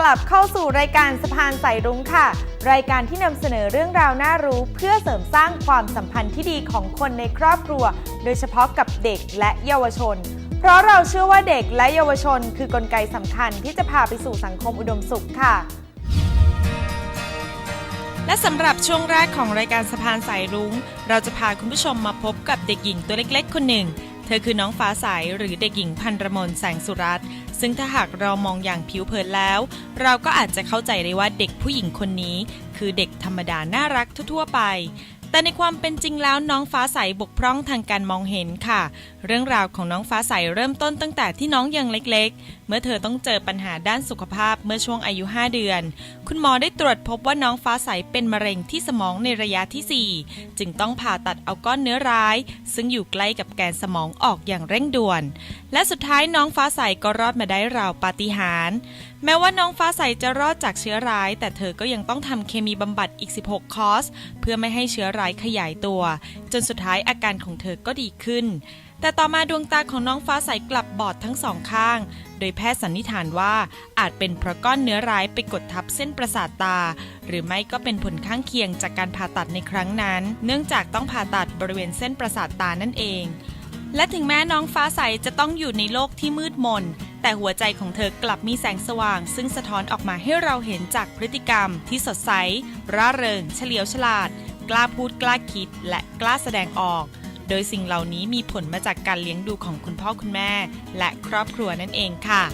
กลับเข้าสู่รายการสะพานสายรุ้งค่ะ รายการที่นำเสนอเรื่องราวน่ารู้ เพื่อเสริมสร้างความสัมพันธ์ที่ดีของคนในครอบครัว โดยเฉพาะกับเด็กและเยาวชน เพราะเราเชื่อว่าเด็กและเยาวชน คือกลไกสำคัญที่จะพาไปสู่สังคมอุดมสุขค่ะ และสำหรับช่วงแรกของรายการสะพานสายรุง้ง เราจะพาคุณผู้ชมมาพบกับเด็กหญิงตัวเล็ก ๆ คนหนึ่ง เธอคือน้องฟ้าใสหรือเด็กหญิงพันรมนแสงสุรัตน์ ซึ่งถ้าหากเรามองอย่างผิวเผินแล้ว เราก็อาจจะเข้าใจได้ว่าเด็กผู้หญิงคนนี้ คือเด็กธรรมดาน่ารักทั่วๆไป แต่ในความเป็นจริงแล้วน้องฟ้าใสบกพร่องทางการมองเห็นค่ะ เรื่องราวของน้องฟ้าใสเริ่มต้นตั้งแต่ที่น้องยังเล็กๆ เมื่อเธอต้องเจอปัญหาด้านสุขภาพเมื่อช่วงอายุ 5 เดือน คุณหมอได้ตรวจพบว่าน้องฟ้าใสเป็นมะเร็งที่สมองในระยะทีสี่4 จึงต้องผ่าตัดเอาก้อนเนื้อร้าย ซึ่งอยู่ใกล้กับแกนสมองออกอย่างเร่งด่วน และสุดท้ายน้องฟ้าใสก็รอดมาได้ราวปาฏิหาริย์แม้ว่าน้องฟ้าใสจะรอดจากเชื้อร้าย แต่เธอก็ยังต้องทำเคมีบำบัดอีก 16 คอร์ส เพื่อไม่ให้เชื้อร้ายขยายตัว จนสุดท้ายอาการของเธอก็ดีขึ้น แต่ต่อมาดวงตาของน้องฟ้าใสกลับบอดทั้งสองข้าง โดยแพทย์สันนิษฐานว่าอาจเป็นเพราะก้อนเนื้อร้ายไปกดทับเส้นประสาทตา หรือไม่ก็เป็นผลข้างเคียงจากการผ่าตัดในครั้งนั้น เนื่องจากต้องผ่าตัดบริเวณเส้นประสาทตานั่นเองและถึงแม้น้องฟ้าใสจะต้องอยู่ในโลกที่มืดมนแต่หัวใจของเธอกลับมีแสงสว่าง ซึ่งสะท้อนออกมาให้เราเห็นจากพฤติกรรมที่สดใส ร่าเริง เฉลียวฉลาด กล้าพูดกล้าคิด และกล้าแสดงออก โดยสิ่งเหล่านี้มีผลมาจากการเลี้ยงดูของคุณพ่อคุณแม่ และครอบครัวนั่นเองค่ะ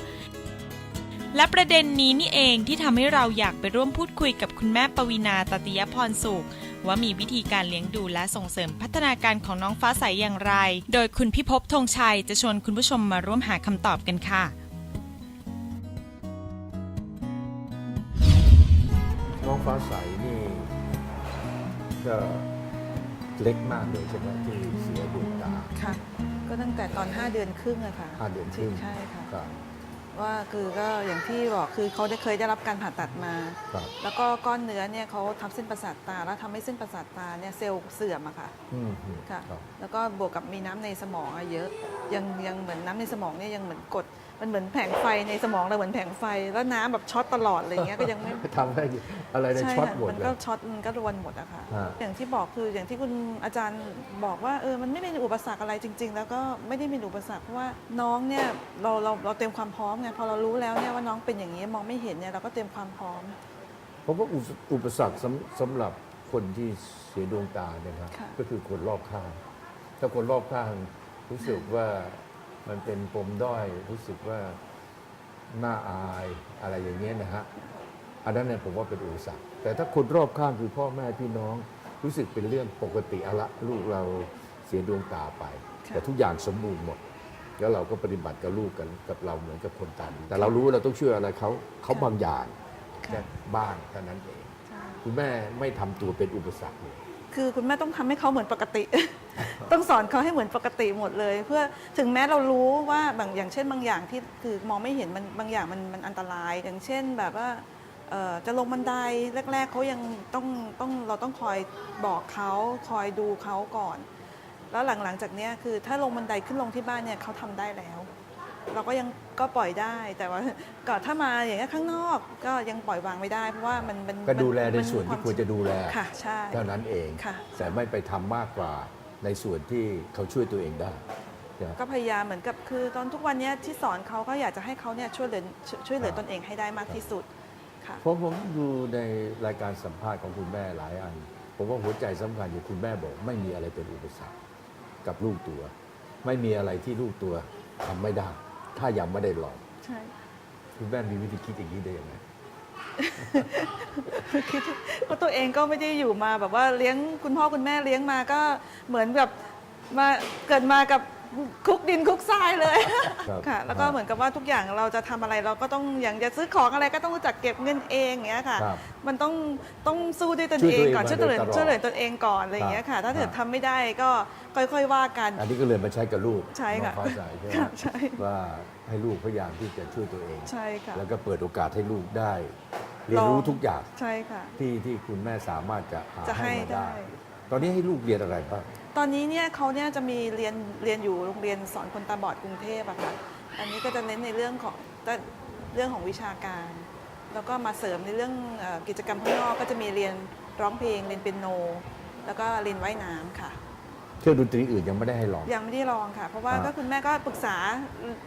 และประเด็นนี้นี่เองที่ทำให้เราอยากไปร่วมพูดคุยกับคุณแม่ปวีนาตติยพรสุข ว่ามีวิธีการเลี้ยงดูและส่งเสริมพัฒนาการของน้องฟ้าใสอย่างไร โดยคุณพิภพธงชัยจะชวนคุณผู้ชมมาร่วมหาคำตอบกันค่ะน้องฟ้าใสนี่ก็เล็กมากเลยใช่ไหมที่เสียดวงตาค่ะก็ตั้งแต่ตอน 5 เดือนครึ่งอะค่ะห้าเดือนครึ่งใช่ค่ะ ครับ ว่าคือก็อย่างที่บอกคือเขาได้เคยได้รับการผ่าตัดมา ครับแล้วก็ก้อนเนื้อเนี่ยเขาทับเส้นประสาทตา แล้วทำให้เส้นประสาทตาเนี่ยเซลล์เสื่อมอะค่ะ อืมอืมค่ะครับ แล้วก็บวกกับมีน้ำในสมองอะเยอะ ยังยังเหมือนน้ำในสมองเนี่ยยังเหมือนกด มันเหมือนแผงไฟในสมองเลยเหมือนแผงไฟ แล้วน้ำแบบช็อตตลอดอะไรเงี้ยก็ยังไม่ ทำให้อะไรในใช่ช็อตค่ะหมดมันเลก็ย ช็อตมันก็รวนหมดอะค่ะ ฮะ อย่างที่บอกคืออย่างที่คุณอาจารย์บอกว่าเออมันไม่เป็นอุปสรรคอะไรจริง ๆ แล้วก็ไม่ได้เป็นอุปสรรคเพราะว่าน้องเนี่ยเราเราเราเตรียมความพร้อมไงพอเรารู้แล้วเนี่ยว่าน้องเป็นอย่างนี้มองไม่เห็นเนี่ยเราก็เตรียมความพร้อมเพราะว่าอุปอุปสรรคสำสำหรับคนที่เสียดวงตาเนี่ยครับค่ะ ก็คือคนรอบข้าง ถ้าคนรอบข้างรู้สึกว่ามันเป็นปมด้อยรู้สึกว่าน่าอายอะไรอย่างเงี้ยนะฮะอันนั้นเนี่ยผมว่าเป็นอุปสรรคแต่ถ้าคนรอบข้างคือพ่อแม่พี่น้องรู้สึกเป็นเรื่องปกติอะละลูกเราเสียดวงตาไปค่ะแต่ทุกอย่างสมบูรณ์หมด แล้วเราก็ปฏิบัติกับลูกกันกับเราเหมือนกับคนตาดีแต่เรารู้ว่าเราต้องเชื่ออะไรเขาเขาบางอย่างแค่ค่ะบ้างเท่านั้นเองใช่คุณแม่ไม่ทำตัวเป็นอุปสรรคเลยคือคุณแม่ต้องทำให้เขาเหมือนปกติ ต้องสอนเขาให้เหมือนปกติหมดเลย เพื่อถึงแม้เรารู้ว่าบางอย่างเช่นบางอย่างที่คือมองไม่เห็นมันบางอย่างมันมันอันตราย อย่างเช่นแบบว่าเอ่อจะลงบันไดแรก ๆเขายังต้องต้องเราต้องคอยบอกเขาคอยดูเขาก่อน แล้วหลังๆจากเนี้ยคือถ้าลงบันไดขึ้นลงที่บ้านเนี่ยเขาทำได้แล้ว เราก็ยังก็ปล่อยได้แต่ว่าก็ถ้ามาอย่างเงี้ยข้างนอกก็ยังปล่อยวางไม่ได้เพราะว่ามันมันก็ดูแลในมัส่วนที่ควรจะดูแลค่ะใช่ เท่านั้นเอง ค่ะ แต่ไม่ไปทำมากกว่าในส่วนที่เขาช่วยตัวเองได้นะก็พยายามเหมือนกับคือตอนทุกวันเนี้ยที่สอนเขาก็อยากจะให้เขาเนี่ยช่วยเหลือช่วยช่วยเหลือตนเองให้ได้มากที่สุดค่ะ เพราะผมดูในรายการสัมภาษณ์ของคุณแม่หลายอัน ผมว่าหัวใจสำคัญอยู่คุณแม่บอก ไม่มีอะไรเป็นอุปสรรค กับลูกตัว ไม่มีอะไรที่ลูกตัวทำไม่ได้ ถ้ายังไม่ได้ลองใช่คุณแม่มีวิธีคิดอย่างนี้ได้ยังไงคิดเพราะตัวเองก็ไม่ได้อยู่มาแบบว่าเลี้ยงคุณพ่อคุณแม่เลี้ยงมาก็เหมือนแบบมาเกิดมากับ คลุกดินคลุกทรายเลยครับค่ะ แล้วก็เหมือนกับว่าทุกอย่างเราจะทำอะไรเราก็ต้องอย่างจะซื้อของอะไรก็ต้องรู้จักเก็บเงินเองอย่างเงี้ยค่ะ ครับมันต้องต้องสู้ด้วยตนช่วยเอตัวงเองก่อนมาช่วยตัวเองโดยตลอดช่วยเหลือตนเองก่อนอะไรอย่างเงี้ยค่ะ ถ้าเกิดครับ ทำไม่ได้ก็ค่อยๆว่ากัน อันนี้ก็เลยมาใช้กับลูกใช่ค่ะน้องฟ้าใสใช่ไหมค่ะใช่ ว่าให้ลูกพยายามที่จะช่วยตัวเอง ใช่ค่ะ แล้วก็เปิดโอกาสให้ลูกได้ เรียนรู้ลองทุกอย่างใช่ค่ะ ที่ที่คุณแม่สามารถจะหาจะให้ให้มาได้ได้ ตอนนี้ให้ลูกเรียนอะไรบ้างตอนนี้เนี่ยเขาเนี่ยจะมีเรียนเรียนอยู่โรงเรียนสอนคนตาบอดกรุงเทพอะค่ะอันนี้ก็จะเน้นในเรื่องของแต่เรื่องของวิชาการ แล้วก็มาเสริมในเรื่องเออกิจกรรมข้างนอกก็จะมีเรียนร้องเพลงเรียนเปียโน แล้วก็เรียนว่ายน้ำค่ะ เครื่องดนตรีอื่นยังไม่ได้ให้ลอง ยังไม่ได้ลองค่ะ เพราะว่าอ่า ก็คุณแม่ก็ปรึกษา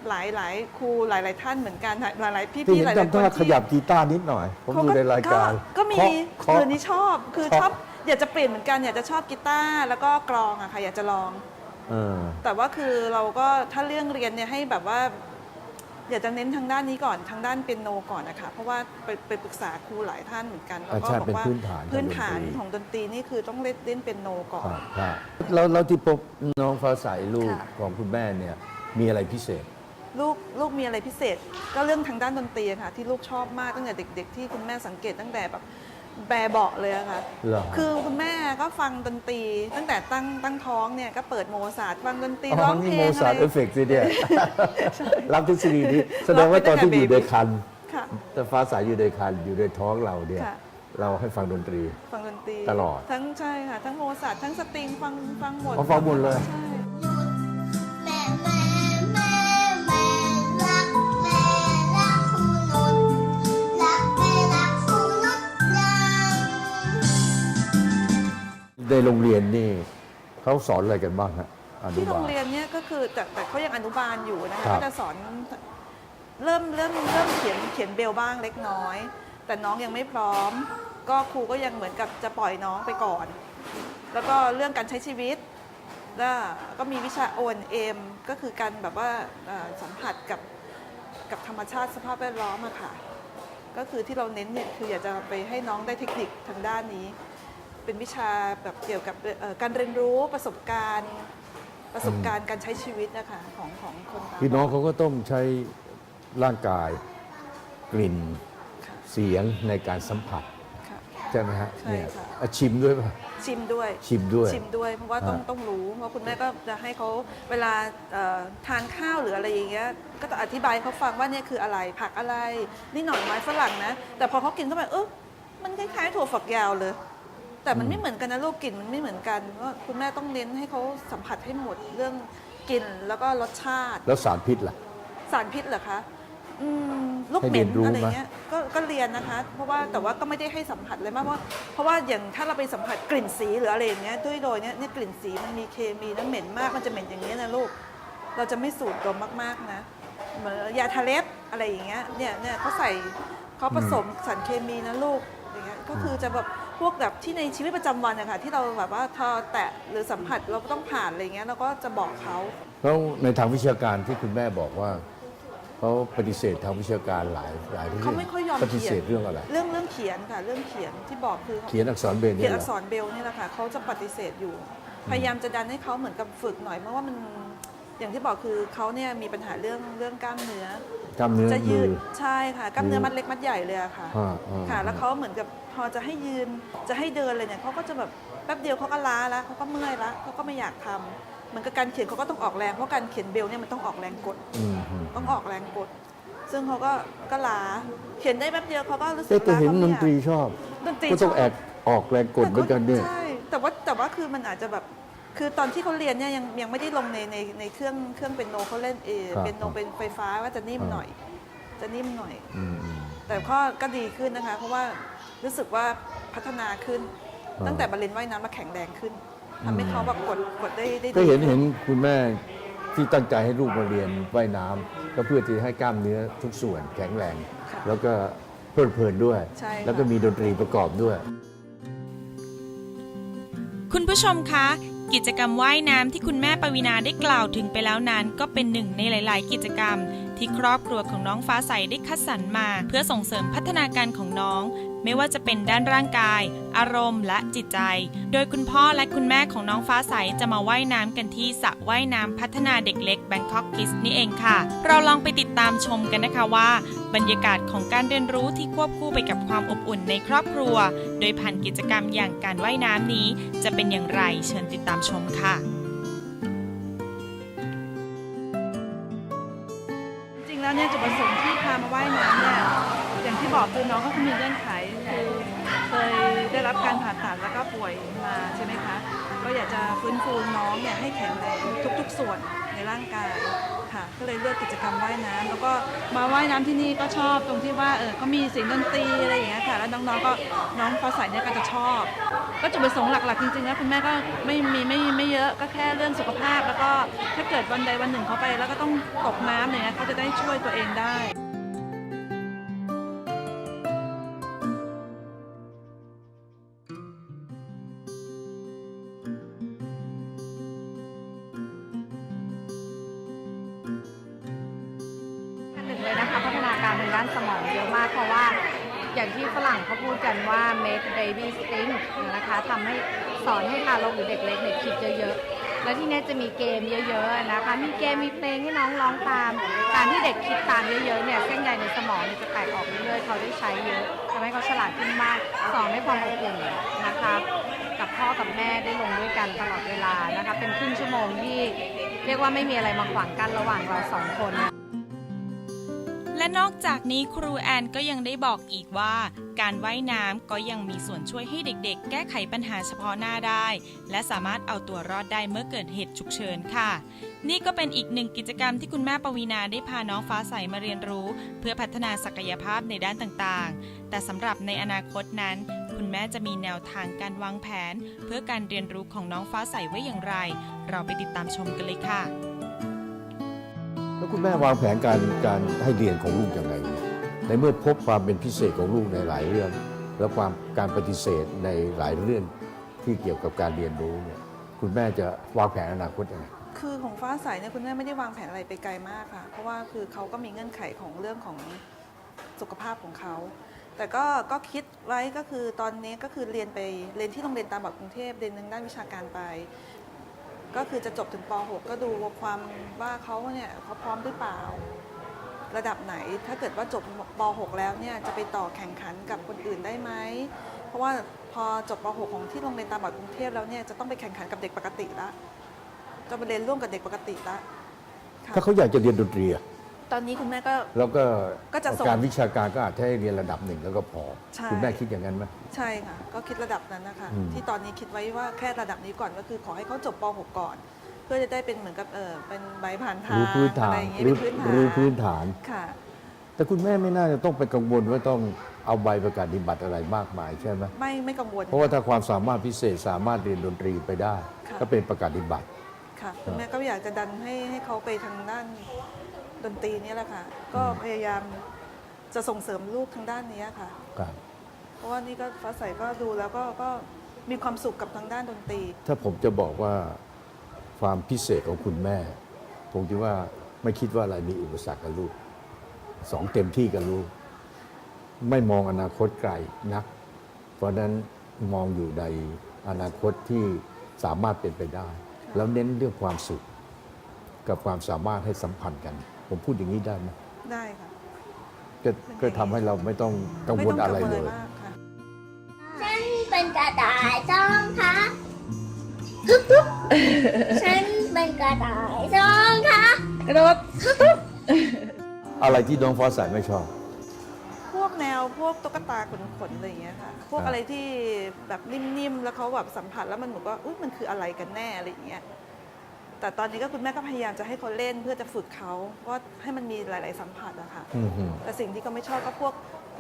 หลายหลายครูหลายหลายท่านเหมือนกันหลายหลายๆที่พี่เห็ๆนหลายหลายจำคท่านขที่ยับกีตาร์นิดหน่อย ผมเขาดูในรายการก็มีเคาะคืเคาะนนี้ชอบคือเคาะชอบ อยากจะเปลี่ยนเหมือนกันอยากจะชอบกีตาร์แล้วก็กลองอะค่ะอยากจะลอง เออ แต่ว่าคือเราก็ถ้าเรื่องเรียนเนี่ยให้แบบว่า อยากจะเน้นทางด้านนี้ก่อนทางด้านเปียโนก่อนนะคะเพราะว่าไปไปปรึกษาครูหลายท่านเหมือนกันแล้วอ่าก็ใช่บอกเป็นว่าพื้นฐานพื้นฐานของดนตรี ของดนตรีนี่คือต้องเล่นเล่นเปียโนก่อน ครับครับแล้วแล้วที่พบน้องฟ้าใสลูกค่ะ ของคุณแม่เนี่ย มีอะไรพิเศษ ลูกลูกมีอะไรพิเศษ ก็เรื่องทางด้านดนตรีอะค่ะ ที่ลูกชอบมากตั้งแต่เด็ก ๆ ที่คุณแม่สังเกตตั้งแต่แบบ แบเบาะเลยอะค่ะ เหรอ คือคุณแม่ก็ฟังดนตรี ตั้งแต่ตั้งตั้งท้องเนี่ยก็เปิดโมซาร์ทฟังดนตรีอ๋ร้อองเพนี่ลโมงซาอะร์ไรทเอฟเฟกต์สิเนี่ยรับทฤษฎีนี้ แสดงว่าตอนที่อยู่ในคันค่ะ แต่ฟ้าใสอยู่ในคันอยู่ในท้องเราเนี่ย ค่ะ เราให้ฟังดนตรี ฟังดนตรีตลอด ทั้งใช่ค่ะ ทั้งโมซาร์ททั้งสตริงฟังฟังหมดอ๋อฟังหมดเลย ใช่ ในโรงเรียนนี่เขาสอนอะไรกันบ้างฮะอนุที่โรบาล งเรียนเนี่ยก็คือแต่แต่เขายังอนุบาลอยู่นะคะครับก็จะสอนเริ่มเริ่มเริ่มเขียนเขียนเบลบ้างเล็กน้อย แต่น้องยังไม่พร้อม ก็ครูก็ยังเหมือนกับจะปล่อยน้องไปก่อน แล้วก็เรื่องการใช้ชีวิตแล้วก็มีวิชา O&M ก็คือการแบบว่าเอ่อสัมผัสกับกับธรรมชาติสภาพแวดล้อมอะค่ะ ก็คือที่เราเน้นเนี่ยคืออยากจะไปให้น้องได้เทคนิคทางด้านนี้ เป็นวิชาแบบเกี่ยวกับเอ่อการเรียนรู้ประสบการณ์ประสบการณ์การใช้ชีวิตนะคะของของคนตาคือน้องเขาก็ต้องใช้ร่างกายกลิ่นค่ะเสียงในการสัมผัส ค่ะ ใช่ไหมฮะใช่เนี่ยค่ะ อะชิมด้วยป่ะ ชิมด้วยชิมด้วยชิมด้วย เพราะว่าต้องอ่า ต้องรู้เพราะคุณแม่ก็จะให้เขาเวลาเอ่อทานข้าวหรืออะไรอย่างเงี้ยก็จะอธิบายให้เขาฟังว่าเนี่ยคืออะไรผักอะไร นี่หน่อไม้ฝรั่งนะ แต่พอเขากินเข้าไปเออมันคล้ายๆถั่วฝักยาวเลย แต่มันไม่เหมือนกันนะลูกกลิ่นมันไม่เหมือนกันก็คุณแม่ต้องเน้นให้เขาสัมผัสให้หมดเรื่องกลิ่นแล้วก็รสชาติ แล้วสารพิษล่ะ สารพิษเหรอคะอืมลูกให้เหเรีม็ยนนรู้อะไรไหมเงี้ยก็ก็เรียนนะคะ เพราะว่าแต่ว่าก็ไม่ได้ให้สัมผัสเลยมากเพราะเพราะว่าอย่างถ้าเราไปสัมผัสกลิ่นสีหรืออะไรอย่างเงี้ยด้วยโดยเนี้ยเนี่ยกลิ่นสีมันมีเคมีนะเหม็นมากมันจะเหม็นอย่างเงี้ยนะลูก เราจะไม่สูดดมมากๆนะเหมือนยาทาเล็บอะไรอย่างเงี้ยเนี่ยเนี่ยเขาใส่เขาผสมสารเคมีนะลูกอย่างเงี้ยก็คือจะแบบ พวกแบบที่ในชีวิตประจำวันอะค่ะที่เราแบบว่าพอแตะหรือสัมผัสเราต้องผ่านอะไรเงี้ยเราก็จะบอกเขา แล้วในทางวิชาการที่คุณแม่บอกว่าเขาปฏิเสธทางวิชาการหลายหลายเรื่องเขาไม่ค่อยยอมปฏิเสธเขียนเรื่องอะไร เรื่องเรื่องเขียนค่ะ เรื่องเขียนที่บอกคือเขียนอักษรเบนเขีเนี่ยยนเหรอักษอรเบลนี่แหละค่ะเขาจะปฏิเสธอยู่ พยายามจะดันให้เขาเหมือนกับฝึกหน่อยเพราะว่ามันอย่างที่บอกคือเขาเนี่ยมีปัญหาเรื่องเรื่องกล้ามเนื้อ กล้ามเนื้อจะมืยือนใช่ค่ะกล้ามเนื้อมือมัดเล็กมัดใหญ่เลยอะค่ะอ่าอ่า ค่ะ แล้วเขาเหมือนกับ พอจะให้ยืนจะให้เดินเลยเนี่ยเขาก็จะแบบแป๊บเดียวเขาก็ล้าแล้วเขาก็เมื่อยละเขาก็ไม่อยากทำเหมือนกับการเขียนเขาก็ต้องออกแรงเพราะการเขียนเบลเนี่ยมันต้องออกแรงกด อืมอืมต้องออกแรงกด ซึ่งเขาก็ก็ล้าเขียนได้แป๊บเดียวเขาก็รู้สึแต่กแต่ล้าเห็นขาดไม่นอยากตรีชอบ ดนตรีก็ต้องชบ แอกออกแรงกดเหมือนกันเนี่ย ใช่แต่ว่าแต่ว่าคือมันอาจจะแบบคือตอนที่เขาเรียนเนี่ยยังยังไม่ได้ลงในในในเครื่องเครื่องเป็นโนเขาเล่นเอครับเป็นโนเป็นไฟฟ้าว่าจะนิ่มครับหน่อย จะนิ่มหน่อย อืมอืมแต่ก็ก็ดีขึ้นนะคะ เพราะว่า รู้สึกว่าพัฒนาขึ้นอ่าตั้งแต่มาเรียนว่ายน้ำมาแข็งแรงขึ้นทำให้เขาแบบกดกดได้ได้ก็ดีเห็นขึ้เห็นคุณแม่ที่ตั้งใจให้ลูกมาเรียนว่ายน้ำก็เพื่อที่ให้กล้ามเนื้อทุกส่วนแข็งแรง ค่ะ แล้วก็เพลิดเพลินด้วย ใช่ค่ะ แล้วก็มีดนตรีประกอบด้วย คุณผู้ชมคะ กิจกรรมว่ายน้ำที่คุณแม่ปวีนาได้กล่าวถึงไปแล้วนั้น ก็เป็นหนึ่งในหลาย ๆ กิจกรรม ที่ครอบครัวของน้องฟ้าใสได้คัดสรรมา เพื่อส่งเสริมพัฒนาการของน้อง ไม่ว่าจะเป็นด้านร่างกาย อารมณ์และจิตใจ โดยคุณพ่อและคุณแม่ของน้องฟ้าใสจะมาว่ายน้ำกันที่สระว่ายน้ำพัฒนาเด็กเล็ก Bangkok Kids นี่เองค่ะ เราลองไปติดตามชมกันนะคะว่า บรรยากาศของการเรียนรู้ที่ควบคู่ไปกับความอบอุ่นในครอบครัว โดยผ่านกิจกรรมอย่างการว่ายน้ำนี้ จะเป็นอย่างไรเชิญติดตามชมค่ะจริงแล้วเนี่ยจุดประสงค์ที่พามาว่ายน้ำเนี่ย ที่บอกคือน้องเขาก็มีเงื่อนไขคือเคยได้รับการผ่าตัดแล้วก็ป่วยมาใช่ไหมคะ ก็อยากจะฟื้นฟูน้องเนี่ยให้แข็งแรงทุก ๆ ส่วนในร่างกายค่ะ ก็เลยเลือกกิจกรรมว่ายน้ำแล้วก็มาว่ายน้ำที่นี่ก็ชอบตรงที่ว่าเออเขามีเสียงดนตรีอะไรอย่างเงี้ยค่ะ แล้วน้องๆก็น้องฟ้าใสเนี่ยก็จะชอบ ก็จุดประสงค์หลักๆจริงๆแล้วคุณแม่ก็ไม่มีไม่ไม่เยอะก็แค่เรื่องสุขภาพ แล้วก็ถ้าเกิดวันใดวันหนึ่งเขาไป แล้วก็ต้องตกน้ำอย่างเงี้ยเขาจะได้ช่วยตัวเองได้ ด้านสมองเยอะมากเพราะว่าอย่างที่ฝรั่งเขาพูดกันว่า make baby think นะคะทำให้สอนให้ทารกหรือเด็กเล็กเนี่ยคิดเยอะๆ แล้วที่นี้จะมีเกมเยอะๆนะคะ มีเกมมีเพลงให้น้องร้องตาม การที่เด็กคิดตามเยอะๆเนี่ยเส้นใยในสมองเนี่ยจะแตกออกเรื่อยๆเขาได้ใช้เยอะทำให้เขาฉลาดขึ้นมากสอนให้ความอบอุ่นนะคะกับพ่อกับแม่ได้ลงด้วยกันตลอดเวลานะคะเป็นครึ่งชั่วโมงที่เรียกว่าไม่มีอะไรมาขวางกันระหว่างเราสองคน และนอกจากนี้ครูแอนก็ยังได้บอกอีกว่า การว่ายน้ำก็ยังมีส่วนช่วยให้เด็กๆ แก้ไขปัญหาเฉพาะหน้าได้ และสามารถเอาตัวรอดได้เมื่อเกิดเหตุฉุกเฉินค่ะ นี่ก็เป็นอีกหนึ่งกิจกรรมที่คุณแม่ปวีนาได้พาน้องฟ้าใสมาเรียนรู้ เพื่อพัฒนาศักยภาพในด้านต่างๆ แต่สำหรับในอนาคตนั้น คุณแม่จะมีแนวทางการวางแผน เพื่อการเรียนรู้ของน้องฟ้าใสไว้อย่างไร เราไปติดตามชมกันเลยค่ะ แล้วคุณแม่วางแผนการการให้เรียนของลูกยังไง ในเมื่อพบความเป็นพิเศษของลูกในหลายเรื่อง แล้วความการปฏิเสธในหลายเรื่องที่เกี่ยวกับการเรียนรู้เนี่ยคุณแม่จะวางแผนอนาคตยังไงคือของฟ้าใสเนี่ยคุณแม่ไม่ได้วางแผนอะไรไปไกลมากค่ะ เพราะว่าคือเขาก็มีเงื่อนไขของเรื่องของสุขภาพของเขา แต่ก็ก็คิดไว้ก็คือตอนนี้ก็คือเรียนไปเรียนที่โรงเรียนตามแบบกรุงเทพเรียนทางด้านวิชาการไป ก็คือจะจบถึงป .6 ก็ดูความว่าเขาเนี่ยเขาพร้อมหรือเปล่า ระดับไหนถ้าเกิดว่าจบป .6 แล้วเนี่ยจะไปต่อแข่งขันกับคนอื่นได้ไหมเพราะว่าพอจบป .6 ของที่โรงเรียนตาบอดกรุงเทพแล้วเนี่ยจะต้องไปแข่งขันกับเด็กปกติละจะไปเรียนร่วมกับเด็กปกติละค่ะ ถ้าเขาอยากจะเรียนดนตรีอะ ตอนนี้คุณแม่ก็ แล้วก็ก็จะส่งการวิชาการก็อาจจะให้เรียนระดับหนึ่งแล้วก็พอ ใช่ คุณแม่คิดอย่างนั้นไหม ใช่ค่ะ ก็คิดระดับนั้นนะคะ อืม ที่ตอนนี้คิดไว้ว่าแค่ระดับนี้ก่อนก็คือขอให้เขาจบป .6 ก่อน เพื่อจะได้เป็นเหมือนกับเออเป็นใบผ่านทางรู้พื้นฐาอะไรนอย่างเงี้ยรู้เป็นพื้นฐานรู้พื้นฐาน ค่ะ แต่คุณแม่ไม่น่าจะต้องไปกังวลว่าต้องเอาใบประกาศนิบัตรอะไรมากมายใช่ไหมไม่ไม่กังวลเพราะว่าถ้าความสามารถพิเศษสามารถเรียนดนตรีไปได้ค่ะก็เป็นประกาศนิบัตร ค่ะคุณแม่ก็อยากจะดันให้ให้เขาไปทางด้าน ดนตรีนี่แหละค่ะ ก็พยายามจะส่งเสริมลูกทางด้านนี้ค่ะ ครับเพราะว่านี่ก็ฟ้าใสก็ดูแล้วก็ก็มีความสุขกับทางด้านดนตรี ถ้าผมจะบอกว่าความพิเศษของคุณแม่ ผมคิดว่าไม่คิดว่าอะไรมีอุปสรรคกับลูกสองเต็มที่กับลูก ไม่มองอนาคตไกลนัก เพราะฉะนั้นมองอยู่ในอนาคตที่สามารถเป็นไปได้ แล้วเน้นเรื่องความสุข กับความสามารถให้สัมพันธ์กัน ผมพูดอย่างนี้ได้ไหมได้ค่ะก็ก็ทำให้เราไม่ต้องกังวลอะไรม่เลต้ยมากค่ะ ฉันเป็นกระต่ายสองขาทุบทุบฉันเป็นกระต่ายสองขาอะไรที่น้องฟ้าใสไม่ชอบ พวกแนวพวกตุ๊กตาขนๆอะไรอย่างเงี้ยค่ะ พวกครับอะไรที่แบบนิ่มๆ แล้วเขาแบบสัมผัสแล้วมันเหมือนว่าอุ้ยมันคืออะไรกันแน่อะไรอย่างเงี้ย แต่ตอนนี้ก็คุณแม่ก็พยายามจะให้เขาเล่นเพื่อจะฝึกเขาว่าให้มันมีหลาย ๆ สัมผัสอะค่ะอือหือแต่สิ่งที่เขาไม่ชอบก็พวก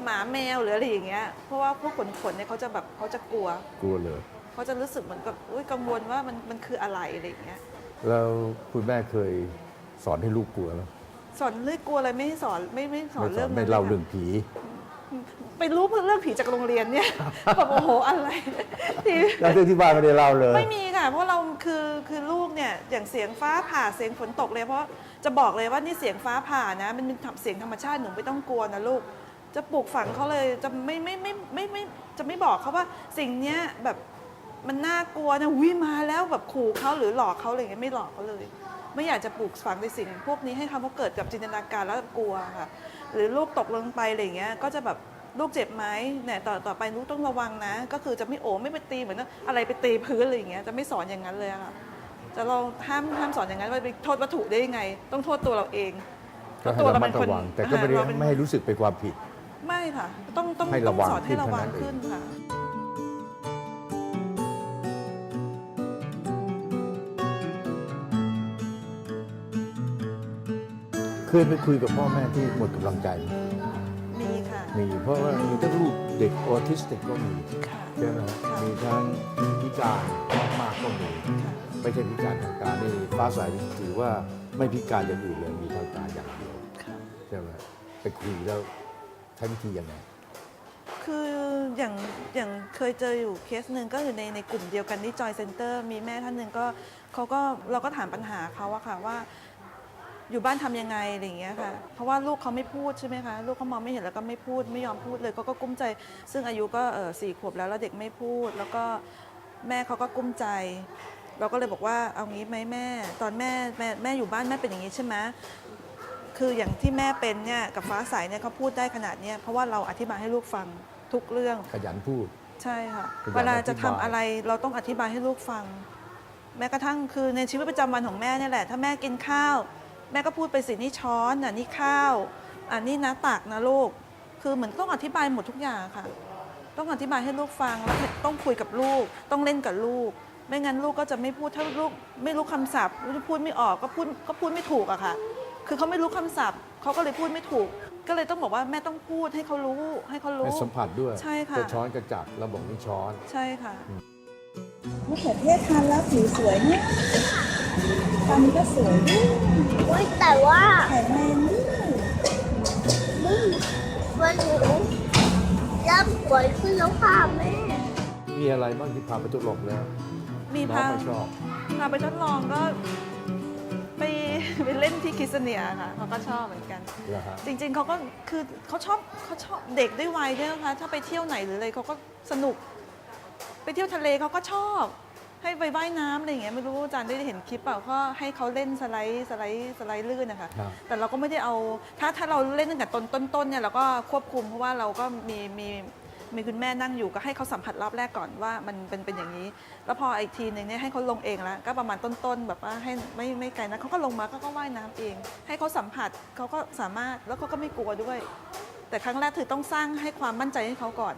หมาแมวหรืออะไรอย่างเงี้ยเพราะว่าพวกขนๆเนี่ยเขาจะแบบเขาจะกลัวกลัวเลย เขาจะรู้สึกเหมือนกับอุ้ยกังวลว่ามันมันคืออะไรอะไรอย่างเงี้ย แล้วคุณแม่เคยสอนให้ลูกกลัวไหมสอนเรื่องกลัวอะไรไม่ให้สอนไม่ไม่สอนไม่สเรื่ออนงไม่นั้นเล่าลยค่ะ เรื่องผี ไปรู้เรื่องผีจากโรงเรียนเนี่ยแบบโอ้โหอะไรที่แล้วเรื่องที่บ้านไม่ได้เล่าเลย ไม่มีค่ะ เพราะเราคือคือลูกเนี่ยอย่างเสียงฟ้าผ่าเสียงฝนตกเลยเพราะจะบอกเลยว่านี่เสียงฟ้าผ่านะ มันเป็นเสียงธรรมชาติหนูไม่ต้องกลัวนะลูก จะปลูกฝังเขาเลยจะไม่ไม่ไม่ไม่ไม่จะไม่บอกเขาว่าสิ่งเนี้ยแบบมันน่ากลัวนะวิมาแล้วแบบขู่เขาหรือหลอกเขาอะไรอย่างเงี้ยไม่หลอกเขาเลย ไม่อยากจะปลูกฝังในสิ่ง พวกนี้ให้เขาเกิดกับจินตนาการแล้วกลัวค่ะ หรือลูกตกลงไปอะไรอย่างเงี้ยก็จะแบบลูกเจ็บไหมเนี่ยต่อต่อไปลูกต้องระวังนะ ก็คือจะไม่โอไม่ไปตีเหมือนว่าอะไรไปตีพื้นอะไรอย่างเงี้ยจะไม่สอนอย่างนั้นเลยอะค่ะจะเราห้ามห้ามสอนอย่างนั้นว่าไปโทษวัตถุได้ยังไง ต้องโทษตัวเราเองก็ให้ตัวระมัดระวังแต่ก็ไม่ได้อ่าเราเป็นไม่ให้รู้สึกเป็นความผิด ไม่ค่ะ ต้องต้องให้ต้ระองวังสอนให้ระวังขึ้ขึ้นนเท่านั้นเองค่ะ ยไปคุยกับพ่อแม่ที่หมดกำลังใจไหมมีค่ะ มีเพราะว่ามีทั้งลูกเด็กออทิสติกก็มีค่ะ ใช่ไหมค่ะ มีทั้งพิการมากๆก็มีค่ะไม่ใช่พิการทางการนี่ฟ้าใสถือว่าไม่พิการอย่างอื่นเลยมีทางการอย่างเดียวค่ะ ใช่ไหมไปคุยแล้วใช้วิธียังไง คืออย่างอย่างเคยเจออยู่เคสหนึ่งก็อยู่ในในกลุ่มเดียวกันที่จอยเซ็นเตอร์มีแม่ท่านหนึ่งก็เขาก็เราก็ถามปัญหาเขาอะค่ะว่า อยู่บ้านทำยังไงอะไรอย่างเงี้ยค่ะ เพราะว่าลูกเขาไม่พูดใช่ไหมคะ ลูกเขามองไม่เห็นแล้วก็ไม่พูดไม่ยอมพูดเลยเขาก็กุ้มใจ ซึ่งอายุก็เออสี่ขวบแล้วแล้วเด็กไม่พูด แล้วก็แม่เขาก็กุ้มใจ เราก็เลยบอกว่าเอางี้ไหมแม่ ตอนแม่แม่แม่อยู่บ้านแม่เป็นอย่างนี้ใช่ไหมคืออย่างที่แม่เป็นเนี่ยกับฟ้าใสเนี่ยเขาพูดได้ขนาดเนี้ยเพราะว่าเราอธิบายให้ลูกฟังทุกเรื่อง ขยันพูด ใช่ค่ะคือเวลาอยากอธิบายจะทำอะไรเราต้องอธิบายให้ลูกฟัง แม้กระทั่งคือในชีวิตประจำวันของแม่เนี่ยแหละ ถ้าแม่กินข้าว แม่ก็พูดไปสินี่ช้อนอะนี่ข้าวอะนี่นะตักนะลูก คือเหมือนต้องอธิบายหมดทุกอย่างค่ะ ต้องอธิบายให้ลูกฟังแล้วต้องคุยกับลูก ต้องเล่นกับลูก ไม่งั้นลูกก็จะไม่พูดถ้าลูกไม่รู้คำศัพท์พูดไม่ออกก็พูดก็พูดไม่ถูกอะค่ะ คือเขาไม่รู้คำศัพท์เขาก็เลยพูดไม่ถูก ก็เลยต้องบอกว่าแม่ต้องพูดให้เขารู้ให้เขารู้ให้สัมผัสด้วยใช่ค่ะจะช้อนกระจับเราบอกนี่ช้อน ใช่ค่ะมะเขือเทศทานแล้วผิวสวยเนี่ย ตอนนี้ก็สวยด้วยอุ๊ยแต่ว่าแข็งแรงด้วยอืมมันหนูเริ่มป่วยขึ้นแล้วค่ะแม่ มีอะไรบ้างที่พาไปทดลองแล้วมีน้องพาไม่ชอบพาไปทดลองก็ไปไปเล่นที่คริสเนียค่ะเขาก็ชอบเหมือนกัน เหรอฮะจริงๆเขาก็คือเขาชอบเขาชอบเด็กด้วยวัยด้วยนะคะถ้าไปเที่ยวไหนหรืออะไรเขาก็สนุก ไปเที่ยวทะเลเขาก็ชอบ ให้ไปว่ายน้ำอะไรอย่างเงี้ยไม่รู้อาจารย์ได้เห็นคลิปเปล่าก็ให้เขาเล่นสไลด์สไลด์สไลด์ลื่นนะคะครับ แต่เราก็ไม่ได้เอาถ้าถ้าเราเล่นตั้งแต่ต้นต้นต้นเนี่ยเราก็ควบคุมเพราะว่าเราก็มีมีมีคุณแม่นั่งอยู่ก็ให้เขาสัมผัสรอบแรกก่อนว่ามันเป็นเป็นอย่างนี้ แล้วพออีกทีหนึ่งเนี่ยให้เขาลงเองแล้วก็ประมาณต้นๆแบบว่าให้ไม่ไม่ไกลนะเขาก็ลงมาเขาก็ว่ายน้ำเอง ให้เขาสัมผัสเขาก็สามารถแล้วเขาก็ไม่กลัวด้วย แต่ครั้งแรกคือต้องสร้างให้ความมั่นใจให้เขาก่อน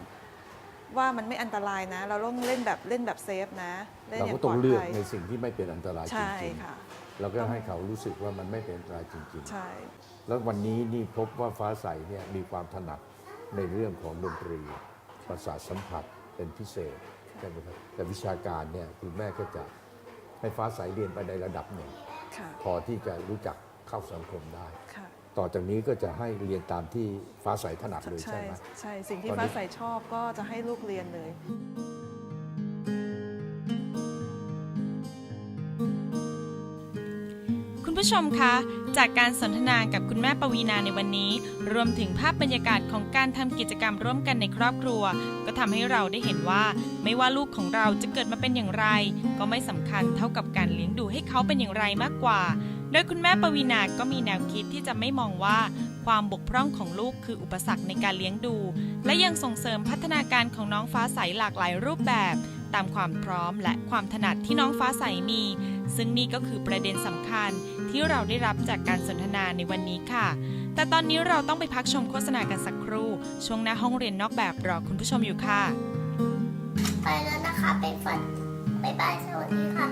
ว่ามันไม่อันตรายนะ เราต้องเล่นแบบเล่นแบบเซฟนะเล่นเราอย่าก็งปต้ลอองดเลือกภัยในสิ่งที่ไม่เป็นอันตรายจใช่ริงค่ะๆเราก็ให้เขารู้สึกว่ามันไม่เป็นอันตรายจริง ใช่ ๆ แล้ววันนี้นี่พบว่าฟ้าใสเนี่ยมีความถนัดในเรื่องของดนตรีประสาทสัมผัสเป็นพิเศษใช่ไหมครับแต่วิชาการเนี่ยคุณแม่ก็จะให้ฟ้าใสเรียนไปในระดับหนึ่ง ค่ะพอที่จะรู้จักเข้าสังคมได้ ค่ะ ต่อจากนี้ก็จะให้เรียนตามที่ฟ้าใสถนัดเลยใช่ใช่ไหมใช่สิ่งที่ตอนนี้ฟ้าใสชอบก็จะให้ลูกเรียนเลยคุณผู้ชมคะจากการสนทนากับคุณแม่ปวีนาในวันนี้ รวมถึงภาพบรรยากาศของการทำกิจกรรมร่วมกันในครอบครัว ก็ทำให้เราได้เห็นว่า ไม่ว่าลูกของเราจะเกิดมาเป็นอย่างไร ก็ไม่สำคัญเท่ากับการเลี้ยงดูให้เขาเป็นอย่างไรมากกว่า โดยคุณแม่ปวีนาก็มีแนวคิดที่จะไม่มองว่าความบกพร่องของลูกคืออุปสรรคในการเลี้ยงดู และยังส่งเสริมพัฒนาการของน้องฟ้าใสหลากหลายรูปแบบ ตามความพร้อมและความถนัดที่น้องฟ้าใสมี ซึ่งนี่ก็คือประเด็นสำคัญที่เราได้รับจากการสนทนาในวันนี้ค่ะ แต่ตอนนี้เราต้องไปพักชมโฆษณากันสักครู่ ช่วงหน้าห้องเรียนนอกแบบรอคุณผู้ชมอยู่ค่ะ ไปแล้วนะคะไปฝันบ๊ายบายสวัสดีค่ะ